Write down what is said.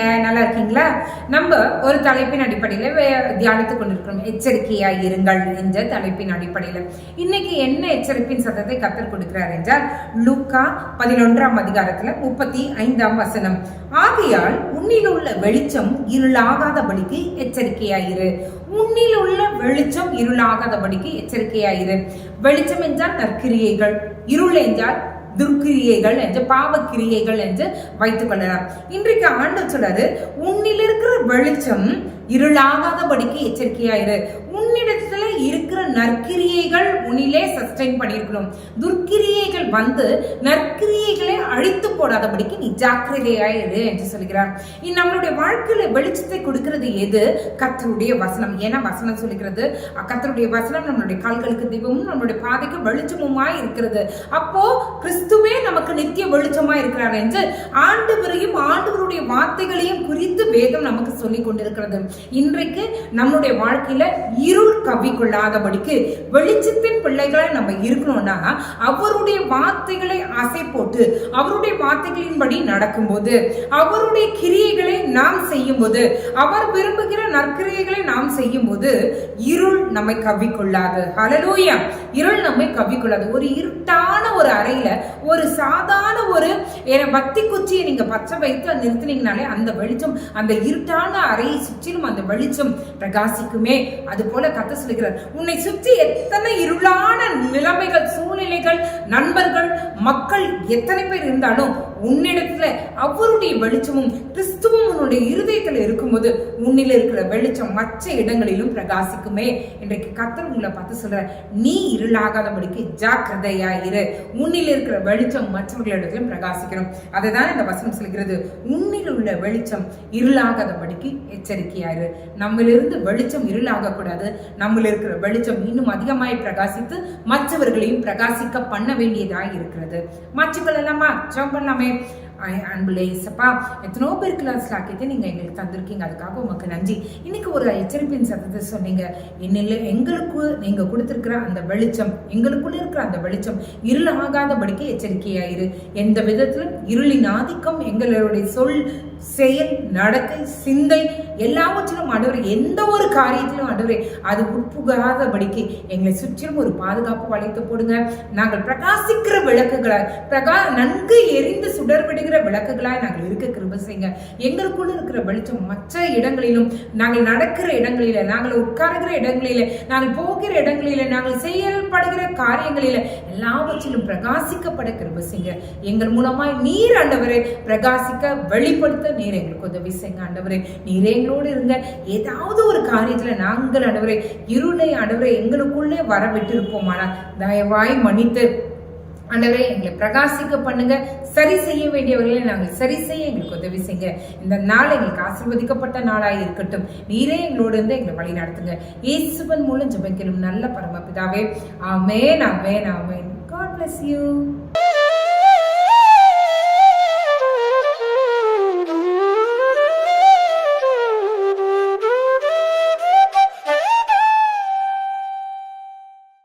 இருக்கீங்க? நல்லா இருக்கீங்களா? நம்ம ஒரு தலைப்பின் அடிப்படையில் தியானித்துக் கொண்டிருக்கிறோம். எச்சரிக்கையா இருங்கள் என்ற தலைப்பின் அடிப்படையில். இன்னைக்கு என்ன எச்சரிப்பின் சத்தத்தை கத்தர் கொடுக்கிறார் என்றால் லூக்கா பதினொன்றாம் அதிகாரத்துல முப்பத்தி ஐந்தாம் வசனம். ஆகையால் உன்னில் உள்ள வெளிச்சம் இருளாகாதபடிக்கு எச்சரிக்கையாயிரு உன்னில் உள்ள வெளிச்சம் இருளாகாதபடிக்கு எச்சரிக்கையாயிரு வெளிச்சம் என்றால் நற்கிரியைகள் இருள் என்றால் துர்க்கிரியைகள் என்று பாவக்கிரியைகள் என்று வைத்துக் கொள்ளலாம் இன்றைக்கு ஆண்டு சொல்றது உன்னில் இருக்கிற வெளிச்சம் இருளாகாதபடிக்கு எச்சரிக்கையாயிரு இருக்கிற நற்கிரியைகள் உன்னிலே சஸ்டைன் பண்ணியிருக்கணும். துர்க்கிரியைகள் வந்து நற்கிரியைகளை அழித்து போடாதபடிக்கு நீ ஜாக்கிரதையாயிரு என்று சொல்கிறார். இந் நம்மளுடைய வாழ்க்கையில வெளிச்சத்தை கொடுக்கிறது எது? கத்தருடைய வசனம். ஏன்னா வசனம் சொல்லுகிறது கத்தருடைய வசனம் நம்மளுடைய கால்களுக்கு தீபமும் நம்மளுடைய பாதைக்கு வெளிச்சமுமாய் இருக்கிறது. அப்போ கிறிஸ்துவே நமக்கு நித்திய வெளிச்சமா இருக்கிறார் என்று ஆண்டவரையும் ஆண்டவருடைய வார்த்தைகளையும் குறித்து வேதம் நமக்கு சொல்லிக் கொண்டிருக்கிறது. இன்றைக்கு நம்மளுடைய வாழ்க்கையில இருள் கவ்விக்கொள்ளாதபடிக்கு வெளிச்சத்தின் பிள்ளைகளை நம்ம இருக்கணும்னா அவருடைய வார்த்தைகளை அசை போட்டு அவருடைய வார்த்தைகளின்படி நடக்கும்போது அவருடைய கிரியைகளை நாம் செய்யும் போது அவர் விரும்புகிற நற்கிரியைகளை நாம் செய்யும் போது இருள் நம்மை கவ்விக்கொள்ளாது. ஹalleluya இருள் நம்மை கவ்விக்கொள்ளாது. ஒரு இருட்டான ஒரு அறையில ஒரு சாதாரண ஒரு ஏ- பத்தி குச்சியை நீங்க பச்சை வைத்து நிறுத்தினீங்கனாலே அந்த வெளிச்சம் அந்த இருட்டான அறையை சுற்றிலும் அந்த வெளிச்சம் பிரகாசிக்குமே. அது போல கத்த சொல்லுகிறார் உன்னை சுற்றி எத்தனை இருளான நிலைமைகள் சூழ்நிலைகள் நண்பர்கள் மக்கள் எத்தனை பேர் இருந்தாலும் உன்னிடத்துல அவருடைய வெளிச்சமும் கிறிஸ்துவ உன்னுடைய இருதயத்தில் இருக்கும்போது உன்னில் இருக்கிற வெளிச்சம் மற்ற இடங்களிலும் பிரகாசிக்குமே. இன்றைக்கு கத்தர் உங்களை பார்த்து சொல்ற நீ இருளாகாதபடிக்கு ஜாக்கிரதையா இரு. உன்னில் இருக்கிற வெளிச்சம் மற்றவர்களிடத்திலும் பிரகாசிக்கணும். அதுதான் இந்த வசனம் சொல்கிறது. உன்னில் உள்ள வெளிச்சம் இருளாகாதபடிக்கு எச்சரிக்கையாரு இரு. வெளிச்சம் இருளாக கூடாது நம்மள இருக்கிற வெளிச்சம் இன்னும் அதிகமாய் பிரகாசித்து மற்றவர்களையும் பிரகாசிக்க பண்ண வேண்டியதாக இருக்கிறது. மாற்றிக்கொள்ளலாமா? ஜம் பண்ணலாமே. அன்புலே சப்பா எத்தனோ பேர் கிளாஸ் ஆக்கிட்டு நீங்கள் எங்களுக்கு தந்திருக்கீங்க. அதுக்காக உமக்கு நன்றி. இன்னைக்கு ஒரு எச்சரிப்பின் சத்தத்தை சொன்னீங்க. என்னில் எங்களுக்கு நீங்கள் கொடுத்துருக்குற அந்த வெளிச்சம் எங்களுக்குள்ள இருக்கிற அந்த வெளிச்சம் இருள் ஆகாதபடிக்கு எச்சரிக்கையாயிரு. எந்த விதத்திலும் இருளின் ஆதிக்கம் எங்களுடைய சொல் செயல் நடக்கை சிந்தை எல்லாவற்றிலும் ஆண்டவர் எந்த ஒரு காரியத்திலும் ஆண்டவரே அது உட்புகாதபடிக்கு எங்களை சுற்றிலும் ஒரு பாதுகாப்பு வளைத்து போடுங்க. நாங்கள் பிரகாசிக்கிற விளக்குகளாய் பிரகா நன்கு எரிந்து சுடர்படுகிற விளக்குகளாய் நாங்கள் இருக்க கிருப செய்யுங்க. எங்களுக்குள்ள இருக்கிற வெளிச்சம் மற்ற இடங்களிலும் நாங்கள் நடக்கிற இடங்களில நாங்கள் உட்காருகிற இடங்களில நாங்கள் போகிற இடங்களில நாங்கள் செயல்படுகிற காரியங்களில எல்லாவற்றிலும் பிரகாசிக்கப்பட கிருப செய்யுங்க. எங்கள் மூலமாய் நீர் ஆண்டவரை பிரகாசிக்க வெளிப்படுத்த நீர் எங்களுக்கு உதவி செய்யுங்க ஆண்டவரே. நீரே எங்களோடு இருங்க. ஏதாவது ஒரு காரியத்தில் நாங்கள் ஆண்டவரே இருளை ஆண்டவரே எங்களுக்குள்ளே வர விட்டிருப்போம் ஆனால் தயவாய் மன்னித்து ஆண்டவரே எங்களை பிரகாசிக்க பண்ணுங்க. சரி செய்ய வேண்டியவர்களை நாங்கள் சரி செய்ய எங்களுக்கு உதவி செய்யுங்க. இந்த நாள் எங்களுக்கு ஆசீர்வதிக்கப்பட்ட நாளாக இருக்கட்டும். நீரே எங்களோடு இருந்து எங்களை வழி நடத்துங்க. இயேசுவன் மூலம் ஜெபிக்கணும் நல்ல பரமபிதாவே. ஆமேன் ஆமேன் ஆமேன். God bless you